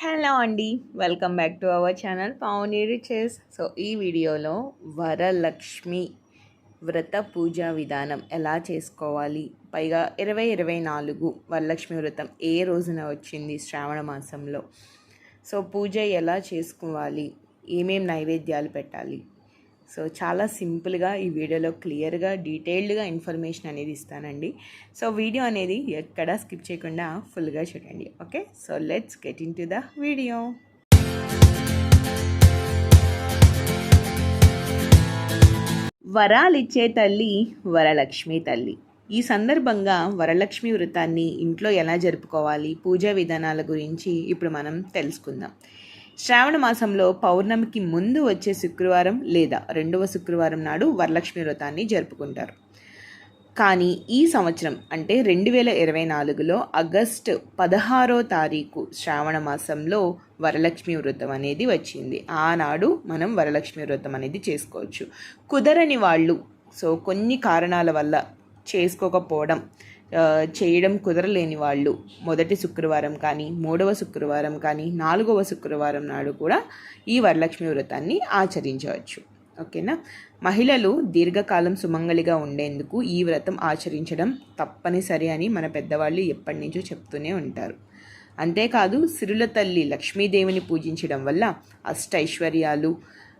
Hello అండి welcome back to our channel Pavani riches so ఈ వీడియోలో వరలక్ష్మి వ్రత పూజా విధానం ఎలా చేసుకోవాలి? పైగా ఇరవై ఇరవై నాలుగు వరలక్ష్మి వ్రతం ఏ రోజున వచ్చింది శ్రావణ మాసంలో? సో పూజ ఎలా చేసుకోవాలి? ఏమేం నైవేద్యాలు పెట్టాలి? సో చాలా సింపుల్గా ఈ వీడియోలో క్లియర్గా డీటెయిల్డ్గా ఇన్ఫర్మేషన్ అనేది ఇస్తానండి. సో వీడియో అనేది ఎక్కడా స్కిప్ చేయకుండా ఫుల్గా చూడండి. Okay? So let's get into the video. వరాలిచ్చే తల్లి వరలక్ష్మి తల్లి. ఈ సందర్భంగా వరలక్ష్మి వ్రతాన్ని ఇంట్లో ఎలా జరుపుకోవాలి? పూజా విధానాల గురించి ఇప్పుడు మనం తెలుసుకుందాం. శ్రావణ మాసంలో పౌర్ణమికి ముందు వచ్చే శుక్రవారం లేదా రెండవ శుక్రవారం నాడు వరలక్ష్మి వ్రతాన్ని జరుపుకుంటారు. కానీ ఈ సంవత్సరం అంటే రెండు వేల ఇరవై నాలుగులో ఆగస్టు పదహారో తారీఖు శ్రావణ మాసంలో వరలక్ష్మి వ్రతం అనేది వచ్చింది. ఆనాడు మనం వరలక్ష్మి వ్రతం అనేది చేసుకోవచ్చు. కుదరని వాళ్ళు సో కొన్ని కారణాల వల్ల చేసుకోకపోవడం చేయడం కుదరలేని వాళ్ళు. మొదటి శుక్రవారం కానీ మూడవ శుక్రవారం కానీ నాలుగవ శుక్రవారం నాడు కూడా ఈ వరలక్ష్మి వ్రతాన్ని ఆచరించవచ్చు. ఓకేనా? మహిళలు దీర్ఘకాలం సుమంగళిగా ఉండేందుకు ఈ వ్రతం ఆచరించడం తప్పనిసరి అని మన పెద్దవాళ్ళు ఎప్పటి నుంచో చెప్తూనే ఉంటారు. అంతేకాదు సిరుల తల్లి లక్ష్మీదేవిని పూజించడం వల్ల అష్టైశ్వర్యాలు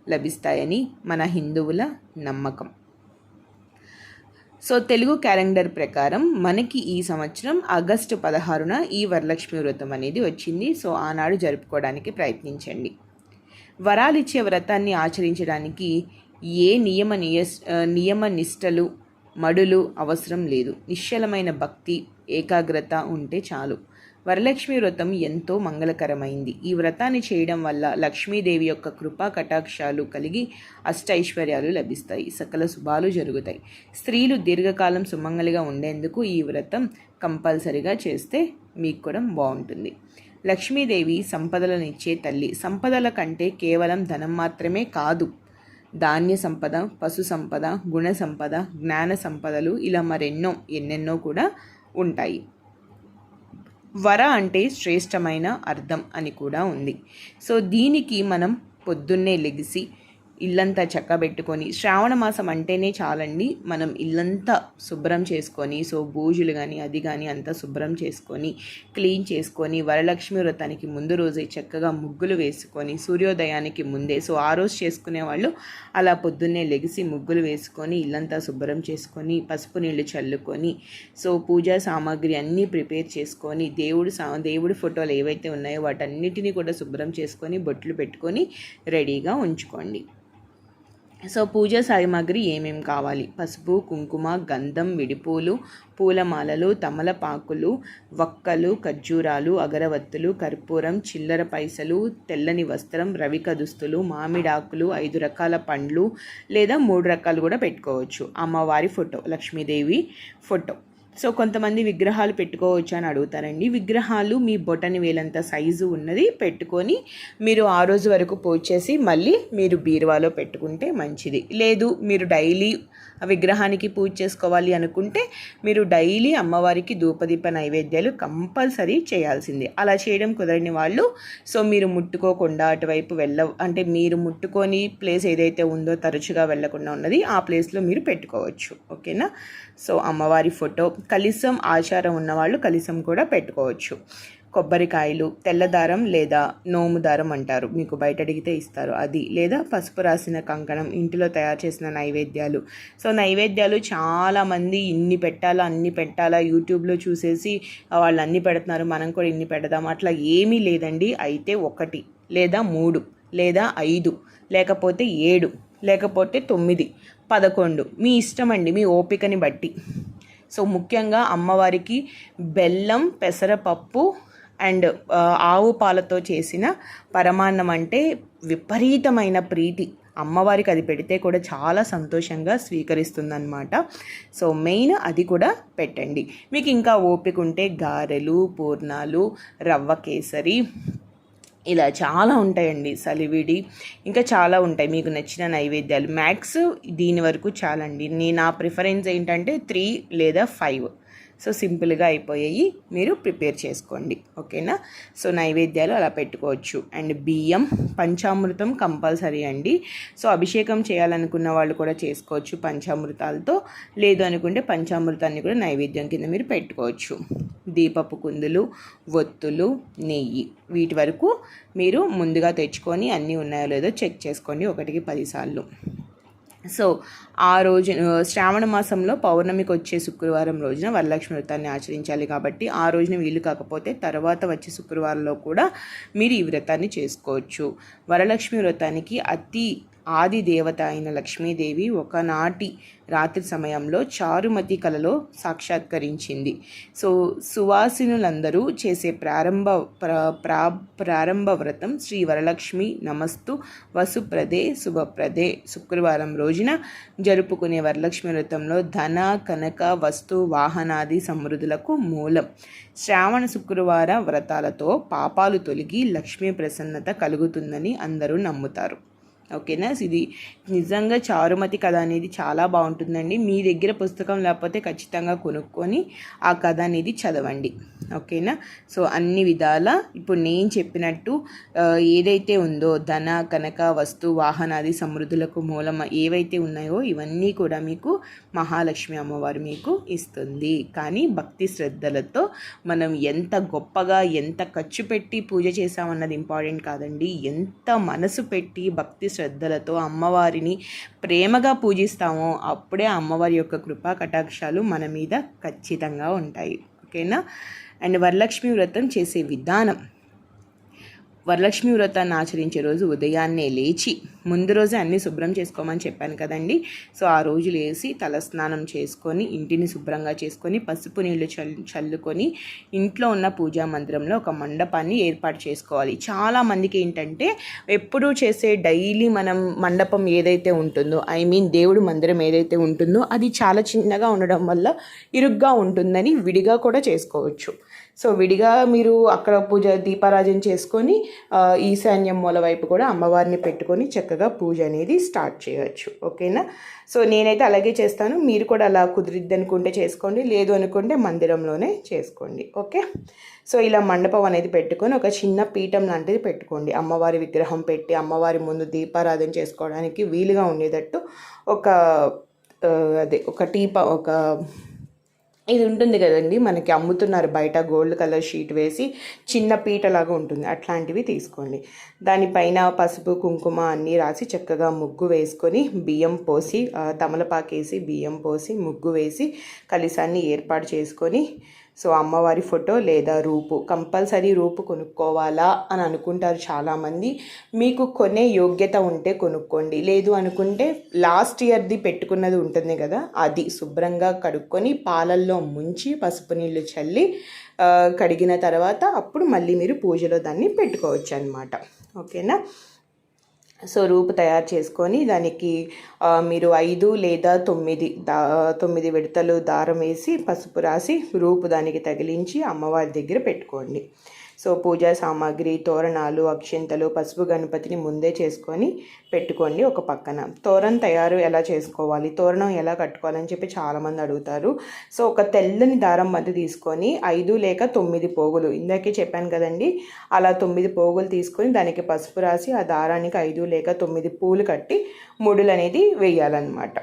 లభిస్తాయని మన హిందువుల నమ్మకం. సో తెలుగు క్యాలెండర్ ప్రకారం మనకి ఈ సంవత్సరం ఆగస్టు పదహారున ఈ వరలక్ష్మి వ్రతం అనేది వచ్చింది. సో ఆనాడు జరుపుకోవడానికి ప్రయత్నించండి. వరాలిచ్చే వ్రతాన్ని ఆచరించడానికి ఏ నియమ నియ నియమ నిష్టలు మడులు అవసరం లేదు. నిశ్చలమైన భక్తి ఏకాగ్రత ఉంటే చాలు. వరలక్ష్మి వ్రతం ఎంతో మంగళకరమైంది. ఈ వ్రతాన్ని చేయడం వల్ల లక్ష్మీదేవి యొక్క కృపా కటాక్షాలు కలిగి అష్టైశ్వర్యాలు లభిస్తాయి. సకల శుభాలు జరుగుతాయి. స్త్రీలు దీర్ఘకాలం సుమంగళిగా ఉండేందుకు ఈ వ్రతం కంపల్సరిగా చేస్తే మీకు కూడా బాగుంటుంది. లక్ష్మీదేవి సంపదలనిచ్చే తల్లి. సంపదల కంటే కేవలం ధనం మాత్రమే కాదు. ధాన్య సంపద పశు సంపద గుణ సంపద జ్ఞాన సంపదలు ఇలా మరెన్నో ఎన్నెన్నో కూడా ఉంటాయి. వర అంటే శ్రేష్టమైన అర్థం అని కూడా ఉంది. సో దీనికి మనం పొద్దున్నే లెగిసి ఇల్లంతా చక్కబెట్టుకొని శ్రావణ మాసం అంటేనే చాలండి. మనం ఇల్లంతా శుభ్రం చేసుకొని సో బూజులు కానీ అది కానీ అంతా శుభ్రం చేసుకొని క్లీన్ చేసుకొని వరలక్ష్మి వ్రతానికి ముందు రోజే చక్కగా ముగ్గులు వేసుకొని సూర్యోదయానికి ముందే సో ఆ రోజు చేసుకునే వాళ్ళు అలా పొద్దున్నే లెగిసి ముగ్గులు వేసుకొని ఇల్లంతా శుభ్రం చేసుకొని పసుపు నీళ్ళు చల్లుకొని సో పూజా సామాగ్రి అన్నీ ప్రిపేర్ చేసుకొని దేవుడు సా దేవుడి ఫోటోలు ఏవైతే ఉన్నాయో వాటన్నిటిని కూడా శుభ్రం చేసుకొని బొట్లు పెట్టుకొని రెడీగా ఉంచుకోండి. సో పూజ సామాగ్రి ఏమేమి కావాలి? పసుపు కుంకుమ గంధం విడిపూలు పూలమాలలు తమలపాకులు వక్కలు ఖర్జూరాలు అగరవత్తులు కర్పూరం చిల్లర పైసలు తెల్లని వస్త్రం రవిక దుస్తులు మామిడాకులు ఐదు రకాల పండ్లు లేదా మూడు రకాలు కూడా పెట్టుకోవచ్చు. అమ్మవారి ఫోటో లక్ష్మీదేవి ఫోటో. సో కొంతమంది విగ్రహాలు పెట్టుకోవచ్చు అని అడుగుతారండి. విగ్రహాలు మీ బొటని వేలంత సైజు ఉన్నది పెట్టుకొని మీరు ఆ రోజు వరకు పోచేసి మళ్ళీ మీరు బీరువాలో పెట్టుకుంటే మంచిది. లేదు మీరు డైలీ విగ్రహానికి పూజ చేసుకోవాలి అనుకుంటే మీరు డైలీ అమ్మవారికి ధూపదీప నైవేద్యాలు కంపల్సరీ చేయాల్సిందే. అలా చేయడం కుదరని వాళ్ళు సో మీరు ముట్టుకోకుండా అటువైపు వెళ్ళ అంటే మీరు ముట్టుకొని ప్లేస్ ఏదైతే ఉందో తరచుగా వెళ్ళకుండా ఉన్నది ఆ ప్లేస్లో మీరు పెట్టుకోవచ్చు. ఓకేనా? సో అమ్మవారి ఫోటో కలిసం ఆచారం ఉన్నవాళ్ళు కలిసం కూడా పెట్టుకోవచ్చు. కొబ్బరికాయలు తెల్లదారం లేదా నోము దారం అంటారు. మీకు బయట అడిగితే ఇస్తారు. అది లేదా పసుపు రాసిన కంకణం ఇంటిలో తయారు చేసిన నైవేద్యాలు. సో నైవేద్యాలు చాలామంది ఇన్ని పెట్టాలా అన్ని పెట్టాలా యూట్యూబ్లో చూసేసి వాళ్ళు అన్ని పెడుతున్నారు. మనం కూడా ఇన్ని పెడదాం. అట్లా ఏమీ లేదండి. అయితే ఒకటి లేదా మూడు లేదా ఐదు లేకపోతే ఏడు లేకపోతే తొమ్మిది పదకొండు మీ ఇష్టం అండి. మీ ఓపికని బట్టి. సో ముఖ్యంగా అమ్మవారికి బెల్లం పెసరపప్పు అండ్ ఆవు పాలతో చేసిన పరమాన్నం అంటే విపరీతమైన ప్రీతి. అమ్మవారికి అది పెడితే కూడా చాలా సంతోషంగా స్వీకరిస్తుందన్నమాట. సో మెయిన్ అది కూడా పెట్టండి. మీకు ఇంకా ఓపిక ఉంటే గారెలు పూర్ణాలు రవ్వ కేసరి ఇలా చాలా ఉంటాయండి. సలివిడి ఇంకా చాలా ఉంటాయి. మీకు నచ్చిన నైవేద్యాలు. మ్యాక్స్ దీని వరకు చాలండి. నేను నా ప్రిఫరెన్స్ ఏంటంటే త్రీ లేదా ఫైవ్. సో సింపుల్గా అయిపోయాయి. మీరు ప్రిపేర్ చేసుకోండి. ఓకేనా? సో నైవేద్యాలు అలా పెట్టుకోవచ్చు. అండ్ బియ్యం పంచామృతం కంపల్సరీ అండి. సో అభిషేకం చేయాలనుకున్న వాళ్ళు కూడా చేసుకోవచ్చు పంచామృతాలతో. లేదు అనుకుంటే పంచామృతాన్ని కూడా నైవేద్యం కింద మీరు పెట్టుకోవచ్చు. దీపపు కుందులు ఒత్తులు నెయ్యి. వీటి వరకు మీరు ముందుగా తెచ్చుకొని అన్నీ ఉన్నాయో లేదో చెక్ చేసుకోండి. ఒకటికి పదిసార్లు. సో ఆ రోజు శ్రావణ మాసంలో పౌర్ణమికి వచ్చే శుక్రవారం రోజున వరలక్ష్మి వ్రతాన్ని ఆచరించాలి కాబట్టి ఆ రోజున వీలు కాకపోతే తర్వాత వచ్చే శుక్రవారంలో కూడా మీరు ఈ వ్రతాన్ని చేసుకోవచ్చు. వరలక్ష్మి వ్రతానికి అతి ఆది దేవత అయిన లక్ష్మీదేవి ఒకనాటి రాత్రి సమయంలో చారుమతి కలలో సాక్షాత్కరించింది. సో సువాసినులందరూ చేసే ప్రారంభ ప్రా ప్రారంభ వ్రతం శ్రీ వరలక్ష్మి నమస్తు వసుప్రదే శుభప్రదే. శుక్రవారం రోజున జరుపుకునే వరలక్ష్మి వ్రతంలో ధన కనక వస్తు వాహనాది సమృద్ధులకు మూలం. శ్రావణ శుక్రవార వ్రతాలతో పాపాలు తొలగి లక్ష్మీ ప్రసన్నత కలుగుతుందని అందరూ నమ్ముతారు. ఓకేనా? ఇది నిజంగా చారుమతి కథ అనేది చాలా బాగుంటుందండి. మీ దగ్గర పుస్తకం లేకపోతే ఖచ్చితంగా కొనుక్కొని ఆ కథ అనేది చదవండి. ఓకేనా? సో అన్ని విధాల ఇప్పుడు నేను చెప్పినట్టు ఏదైతే ఉందో ధన కనక వస్తు వాహనాది సమృద్ధులకు మూలం ఏవైతే ఉన్నాయో ఇవన్నీ కూడా మీకు మహాలక్ష్మి అమ్మవారు మీకు ఇస్తుంది. కానీ భక్తి శ్రద్ధలతో మనం ఎంత గొప్పగా ఎంత ఖర్చు పెట్టి పూజ చేసామన్నది ఇంపార్టెంట్ కాదండి. ఎంత మనసు పెట్టి భక్తి శ్రద్ధలతో అమ్మవారిని ప్రేమగా పూజిస్తామో అప్పుడే అమ్మవారి యొక్క కృపా కటాక్షాలు మన మీద ఖచ్చితంగా ఉంటాయి. ఓకేనా? అండ్ వరలక్ష్మి వ్రతం చేసే విధానం. వరలక్ష్మి వ్రతాన్ని ఆచరించే రోజు ఉదయాన్నే లేచి ముందు రోజే అన్నీ శుభ్రం చేసుకోమని చెప్పాను కదండి. సో ఆ రోజు లేచి తలస్నానం చేసుకొని ఇంటిని శుభ్రంగా చేసుకొని పసుపు నీళ్ళు చల్లుకొని ఇంట్లో ఉన్న పూజా మందిరంలో ఒక మండపాన్ని ఏర్పాటు చేసుకోవాలి. చాలా మందికి ఏంటంటే ఎప్పుడూ చేసే డైలీ మనం మండపం ఏదైతే ఉంటుందో ఐ మీన్ దేవుడు మందిరం ఏదైతే ఉంటుందో అది చాలా చిన్నగా ఉండడం వల్ల ఇరుగ్గా ఉంటుందని విడిగా కూడా చేసుకోవచ్చు. సో విడిగా మీరు అక్కడ పూజ దీపారాజన చేసుకొని ఈశాన్యం మూల వైపు కూడా అమ్మవారిని పెట్టుకొని చక్కగా పూజ అనేది స్టార్ట్ చేయవచ్చు ఓకేనా? సో నేనైతే అలాగే చేస్తాను. మీరు కూడా అలా కుదిరిద్ది అనుకుంటే చేసుకోండి లేదు అనుకుంటే మందిరంలోనే చేసుకోండి. ఓకే? సో ఇలా మండపం అనేది పెట్టుకొని ఒక చిన్న పీఠం లాంటిది పెట్టుకోండి. అమ్మవారి విగ్రహం పెట్టి అమ్మవారి ముందు దీపారాధన చేసుకోవడానికి వీలుగా ఉండేటట్టు ఒక అదే ఒక టీప ఒక ఇది ఉంటుంది కదండి మనకి అమ్ముతున్నారు బయట గోల్డ్ కలర్ షీట్ వేసి చిన్న పీటలాగా ఉంటుంది. అట్లాంటివి తీసుకోండి. దానిపైన పసుపు కుంకుమ అన్నీ రాసి చక్కగా ముగ్గు వేసుకొని బియ్యం పోసి తమలపాకేసి బియ్యం పోసి ముగ్గు వేసి కలిసాన్ని ఏర్పాటు చేసుకొని సో అమ్మవారి ఫోటో లేదా రూపు కంపల్సరీ రూపు కొనుక్కోవాలా అని అనుకుంటారు చాలామంది. మీకు కొనే యోగ్యత ఉంటే కొనుక్కోండి. లేదు అనుకుంటే లాస్ట్ ఇయర్ది పెట్టుకున్నది ఉంటుంది కదా అది శుభ్రంగా కడుక్కొని పాలల్లో ముంచి పసుపు నీళ్ళు చల్లి కడిగిన తర్వాత అప్పుడు మళ్ళీ మీరు పూజలో దాన్ని పెట్టుకోవచ్చు అనమాట ఓకేనా? సో రూపు తయారు చేసుకొని దానికి మీరు ఐదు లేదా తొమ్మిది దా తొమ్మిది విడతలు దారం వేసి పసుపు రాసి రూపు దానికి తగిలించి అమ్మవారి దగ్గర పెట్టుకోండి. సో పూజా సామాగ్రి తోరణాలు అక్షింతలు పసుపు గణపతిని ముందే చేసుకొని పెట్టుకోండి ఒక పక్కన. తోరణం తయారు ఎలా చేసుకోవాలి? తోరణం ఎలా కట్టుకోవాలని చెప్పి చాలామంది అడుగుతారు. సో ఒక తెల్లని దారం మధ్య తీసుకొని ఐదు లేక తొమ్మిది పోగులు ఇందాకే చెప్పాను కదండి అలా తొమ్మిది పోగులు తీసుకొని దానికి పసుపు రాసి ఆ దారానికి ఐదు లేక తొమ్మిది పూలు కట్టి ముడులు అనేది వేయాలన్నమాట.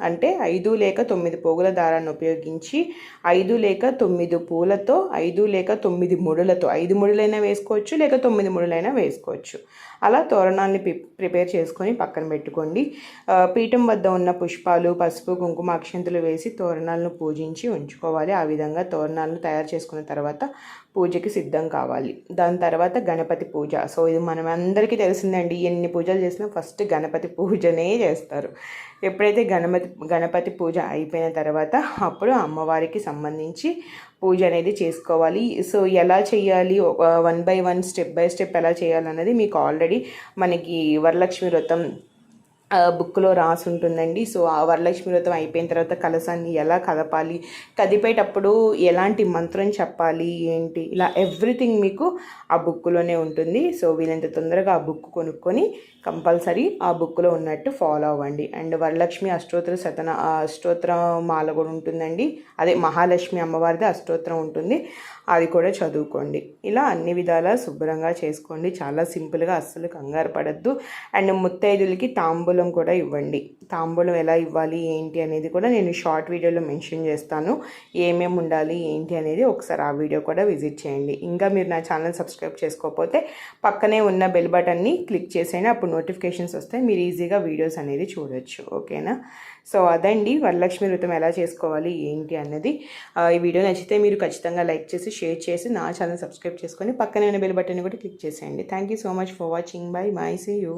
అంటే ఐదు లేక తొమ్మిది పోగుల దారాన్ని ఉపయోగించి ఐదు లేక తొమ్మిది పూలతో ఐదు లేక తొమ్మిది ముడులతో ఐదు ముడులైనా వేసుకోవచ్చు లేక తొమ్మిది ముడులైనా వేసుకోవచ్చు. అలా తోరణాన్ని ప్రిపేర్ చేసుకొని పక్కన పెట్టుకోండి. పీఠం వద్ద ఉన్న పుష్పాలు పసుపు కుంకుమ అక్షంతులు వేసి తోరణాలను పూజించి ఉంచుకోవాలి. ఆ విధంగా తోరణాలను తయారు చేసుకున్న తర్వాత పూజకి సిద్ధం కావాలి. దాని తర్వాత గణపతి పూజ. సో ఇది మనం అందరికీ తెలిసిందండి. ఎన్ని పూజలు చేసినా ఫస్ట్ గణపతి పూజనే చేస్తారు. ఎప్పుడైతే గణపతి గణపతి పూజ అయిపోయిన తర్వాత అప్పుడు అమ్మవారికి సంబంధించి పూజ అనేది చేసుకోవాలి. సో ఎలా చేయాలి? One by one step by step ఎలా చేయాలన్నది మీకు ఆల్రెడీ మనకి వరలక్ష్మి వ్రతం బుక్లో రాసి ఉంటుందండి సో ఆ వరలక్ష్మి వ్రతం అయిపోయిన తర్వాత కలసాన్ని ఎలా కదపాలి కదిపేటప్పుడు ఎలాంటి మంత్రం చెప్పాలి ఏంటి ఇలా ఎవ్రీథింగ్ మీకు ఆ బుక్లోనే ఉంటుంది. సో వీలంత తొందరగా ఆ బుక్ కొనుక్కొని కంపల్సరీ ఆ బుక్లో ఉన్నట్టు ఫాలో అవ్వండి. అండ్ వరలక్ష్మి అష్టోత్తర శతన ఆ అష్టోత్తర మాల కూడా ఉంటుందండి. అదే మహాలక్ష్మి అమ్మవారిది అష్టోత్తరం ఉంటుంది. అది కూడా చదువుకోండి. ఇలా అన్ని విధాలా శుభ్రంగా చేసుకోండి. చాలా సింపుల్గా అస్సలు కంగారు పడద్దు. అండ్ ముత్తైదులకి తాంబూలం కూడా ఇవ్వండి. తాంబూలం ఎలా ఇవ్వాలి ఏంటి అనేది కూడా నేను షార్ట్ వీడియోలో మెన్షన్ చేస్తాను. ఏమేమి ఉండాలి ఏంటి అనేది ఒకసారి ఆ వీడియో కూడా విజిట్ చేయండి. ఇంకా మీరు నా ఛానల్ సబ్స్క్రైబ్ చేసుకోకపోతే పక్కనే ఉన్న బెల్ బటన్ని క్లిక్ చేసేయండి అప్పుడు నోటిఫికేషన్స్ వస్తాయి. మీరు ఈజీగా వీడియోస్ అనేది చూడొచ్చు. ఓకేనా? సో అదండి. వరలక్ష్మి వ్రతం ఎలా చేసుకోవాలి ఏంటి అన్నది ఆ, ఈ వీడియో నచ్చితే మీరు ఖచ్చితంగా లైక్ చేసి షేర్ చేసి నా ఛానల్ సబ్స్క్రైబ్ చేసుకొని పక్కనే ఉన్న బెల్ బటన్ కూడా క్లిక్ చేసేయండి. Thank you so much for watching. Bye. My see you.